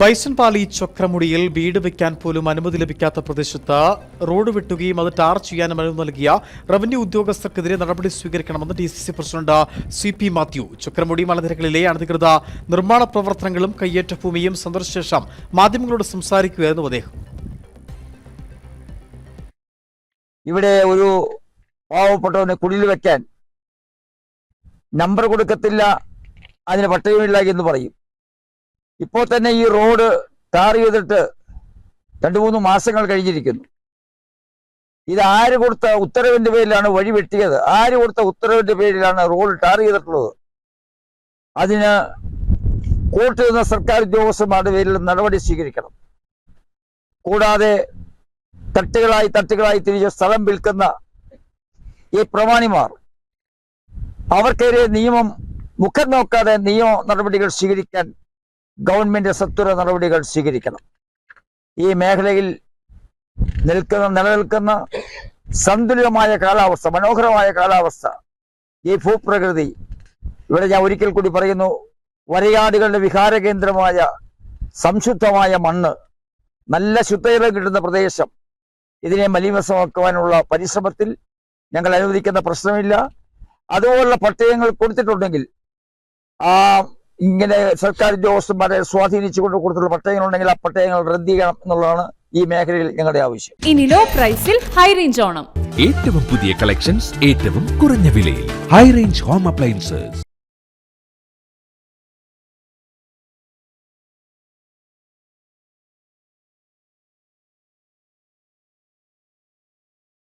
ബൈസൺപാലി ചക്രമുടിയിൽ വീട് വയ്ക്കാൻ പോലും അനുമതി ലഭിക്കാത്ത പ്രദേശത്ത് റോഡ് വെട്ടുകയും അത് ടാർ ചെയ്യാനും അനുമതി നൽകിയ റവന്യൂ ഉദ്യോഗസ്ഥർക്കെതിരെ നടപടി സ്വീകരിക്കണമെന്ന് D C C president C P Mathew. Chakramudi മലനിരകളിലെ അനധികൃത നിർമ്മാണ പ്രവർത്തനങ്ങളും കയ്യേറ്റ ഭൂമിയും സന്ദർശിച്ച ശേഷം മാധ്യമങ്ങളോട് സംസാരിക്കുകയായിരുന്നു അദ്ദേഹം. ഇവിടെ ഒരു പാവപ്പെട്ടവനെ കുടിയിൽ വെക്കാൻ നമ്പർ കൊടുക്കത്തില്ല അതിന് പട്ടയമില്ല എന്ന് പറയും. ഇപ്പോൾ തന്നെ ഈ റോഡ് ടാർ ചെയ്തിട്ട് രണ്ടു മൂന്ന് മാസങ്ങൾ കഴിഞ്ഞിരിക്കുന്നു. ഇത് ആര് കൊടുത്ത ഉത്തരവിന്റെ പേരിലാണ് വഴി വെട്ടിയത്? ആര് കൊടുത്ത ഉത്തരവിന്റെ പേരിലാണ് റോഡ് ടാർ ചെയ്തിട്ടുള്ളത്? അതിന് കോർട്ട് എന്ന സർക്കാർ ഉദ്യോഗസ്ഥന്മാരുടെ പേരിൽ നടപടി സ്വീകരിക്കണം. കൂടാതെ തട്ടുകളായി തട്ടുകളായി തിരിച്ച് സ്ഥലം വിൽക്കുന്ന ഈ പ്രമാണിമാർ അവർക്കെതിരെ നിയമം മുഖം നോക്കാതെ നിയമ നടപടികൾ സ്വീകരിക്കാൻ ഗവൺമെന്റ് സത്വര നടപടികൾ സ്വീകരിക്കണം. ഈ മേഖലയിൽ നിൽക്കുന്ന നിലനിൽക്കുന്ന സന്തുലിതമായ കാലാവസ്ഥ മനോഹരമായ കാലാവസ്ഥ ഈ ഭൂപ്രകൃതി ഇവിടെ ഞാൻ ഒരിക്കൽ കൂടി പറയുന്നു വരയാടുകളുടെ വിഹാര കേന്ദ്രമായ സംശുദ്ധമായ മണ്ണ് നല്ല ശുദ്ധജലം കിട്ടുന്ന പ്രദേശം ഇതിനെ മലിനസമാക്കുവാനുള്ള പരിശ്രമത്തിൽ ഞങ്ങൾ അനുവദിക്കുന്ന പ്രശ്നമില്ല. അതുപോലുള്ള പട്ടയങ്ങൾ കൊടുത്തിട്ടുണ്ടെങ്കിൽ ആ ഇങ്ങനെ സർക്കാർ ഉദ്യോഗസ്ഥന്മാരെ സ്വാധീനിച്ചുകൊണ്ട് കൊടുത്തിട്ടുള്ള പട്ടയങ്ങളുണ്ടെങ്കിൽ ആ പട്ടയങ്ങൾ റദ്ദ് ചെയ്യണം എന്നുള്ളതാണ് ഈ മേഖലയിൽ ഞങ്ങളുടെ ആവശ്യം. ഇനി ലോ പ്രൈസിൽ ഹൈ റേഞ്ച് ഓണം. ഏറ്റവും പുതിയ കളക്ഷൻസ് ഏറ്റവും കുറഞ്ഞ വിലയിൽ. High range home appliances